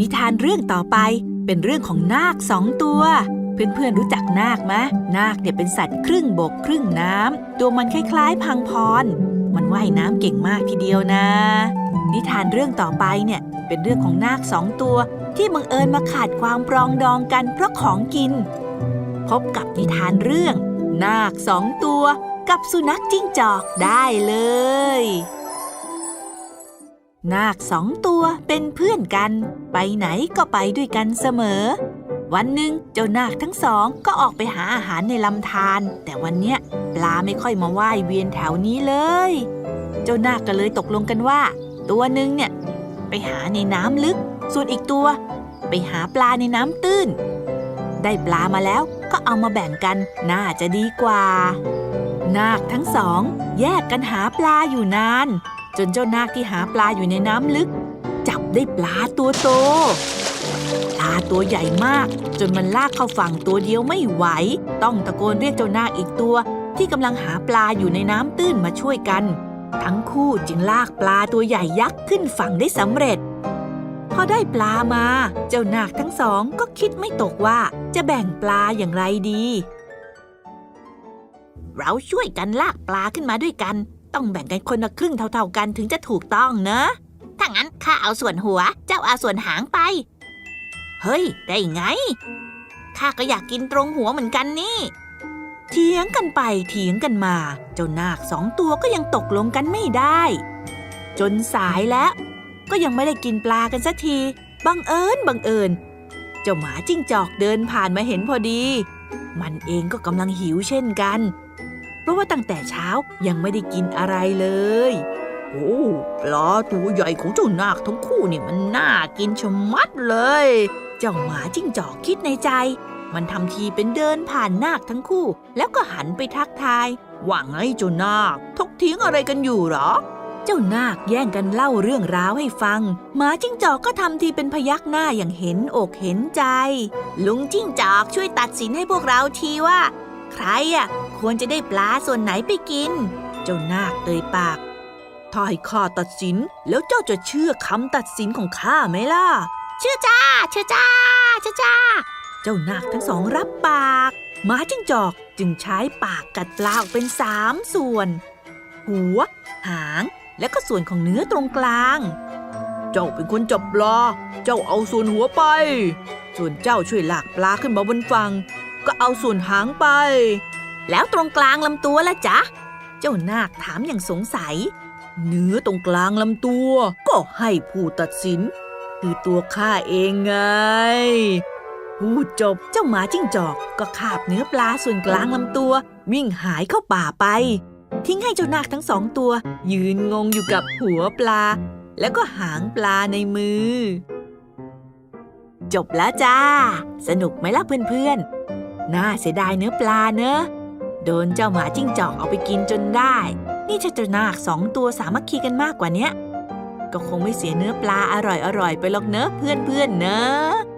นิทานเรื่องต่อไปเป็นเรื่องของนาคสองตัว เพื่อนๆรู้จักนาคไหมนาคเนี่ยเป็นสัตว์ครึ่งบกครึ่งน้ำตัวมันคล้ายๆ พังพร มันว่ายน้ำเก่งมากทีเดียวนะ นิทานเรื่องต่อไปเนี่ยเป็นเรื่องของนาคสองตัว ที่บังเอิญมาขาดความปรองดองกันเพราะของกิน พบกับนิทานเรื่อง นาคสองตัวกับสุนัขจิ้งจอกได้เลย นาคสองตัวเป็นเพื่อนกัน ไปไหนก็ไปด้วยกันเสมอ วันหนึ่งเจ้านาคทั้งสองก็ออกไปหาอาหารในลำธารแต่วันเนี้ยปลาไม่ค่อยมาว่ายเวียนแถวนี้เลย เจ้านาคก็เลยตกลงกันว่า ตัวหนึ่งเนี่ยไปหาในน้ำลึก ส่วนอีกตัว ไปหาปลาในน้ำตื้น ได้ปลามาแล้วก็เอามาแบ่งกันน่าจะดีกว่า นาคทั้งสอง แยกกันหาปลาอยู่นาน จนเจ้านาคที่หาปลาอยู่ในน้ำลึก จับได้ปลาตัวโต ปลาตัวใหญ่มาก จนมันลากเข้าฝั่งตัวเดียวไม่ไหว ต้องตะโกนเรียกเจ้านาคอีกตัว ที่กำลังหาปลาอยู่ในน้ำตื้นมาช่วยกัน ทั้งคู่จึงลากปลาตัวใหญ่ยักษ์ขึ้นฝั่งได้สำเร็จพอได้ปลามา เจ้านาคทั้งสองก็คิดไม่ตกว่าจะแบ่งปลาอย่างไรดี เราช่วยกันลากปลาขึ้นมาด้วยกัน ต้องแบ่งกันคนละครึ่งเท่าๆกันถึงจะถูกต้องเนอะถ้างั้นข้าเอาส่วนหัว เจ้าเอาส่วนหางไป เฮ้ย ได้ไง ข้าก็อยากกินตรงหัวเหมือนกันนี่ เถียงกันไปเถียงกันมา เจ้านาคสองตัวก็ยังตกลงกันไม่ได้ จนสายแล้ว ก็ยังไม่ได้กินปลากันสักที บังเอิญบังเอิญ เจ้าหมาจิ้งจอกเดินผ่านมาเห็นพอดี มันเองก็กำลังหิวเช่นกัน เพราะว่าตั้งแต่เช้ายังไม่ได้กินอะไรเลย โอ้ปลาตัวใหญ่ของเจ้านาคทั้งคู่เนี่ยมันน่ากินชะมัดเลย เจ้าหมาจิ้งจอกคิดในใจ มันทำทีเป็นเดินผ่านนาคทั้งคู่ แล้วก็หันไปทักทายว่าไงเจ้านาคทกเถียงอะไรกันอยู่หรอ เจ้านาคแย่งกันเล่าเรื่องราวให้ฟัง หมาจิ้งจอกก็ทำทีเป็นพยักหน้าอย่างเห็นอกเห็นใจ ลุงจิ้งจอกช่วยตัดสินให้พวกเราทีว่า ใครอะควรจะได้ปลาส่วนไหนไปกิน เจ้านาคเอ่ยปาก ถ้าให้ข้าตัดสินแล้วเจ้าจะเชื่อคำตัดสินของข้าไหมล่ะ เชื่อจ้า เชื่อจ้า เชื่อจ้า เจ้านาคทั้งสองรับปากหมาจิ้งจอกจึงใช้ปากกัดปลาออกเป็นสามส่วน หัว หาง และก็ส่วนของเนื้อตรงกลาง เจ้าเป็นคนจับปลา เจ้าเอาส่วนหัวไป ส่วนเจ้าช่วยลากปลาขึ้นมาบนฝั่ง ก็เอาส่วนหางไป แล้วตรงกลางลำตัวละจ๊ะ เจ้านาคถามอย่างสงสัย เนื้อตรงกลางลำตัว ก็ให้ผู้ตัดสิน คือตัวข้าเองไง พูดจบเจ้าหมาจิ้งจอกก็คาบเนื้อปลาส่วนกลางลำตัว วิ่งหายเข้าป่าไป ทิ้งให้เจ้านาคทั้งสองตัว ยืนงงอยู่กับหัวปลา แล้วก็หางปลาในมือ จบแล้วจ้า สนุกไหมล่ะเพื่อนๆ น่าเสียดายเนื้อปลาเนอะ โดนเจ้าหมาจิ้งจอกเอาไปกินจนได้ นี่ถ้าเจ้านาคสองตัวสามัคคีกันมากกว่าเนี้ย ก็คงไม่เสียเนื้อปลาอร่อยๆไปหรอกเนอะเพื่อนๆเนอะ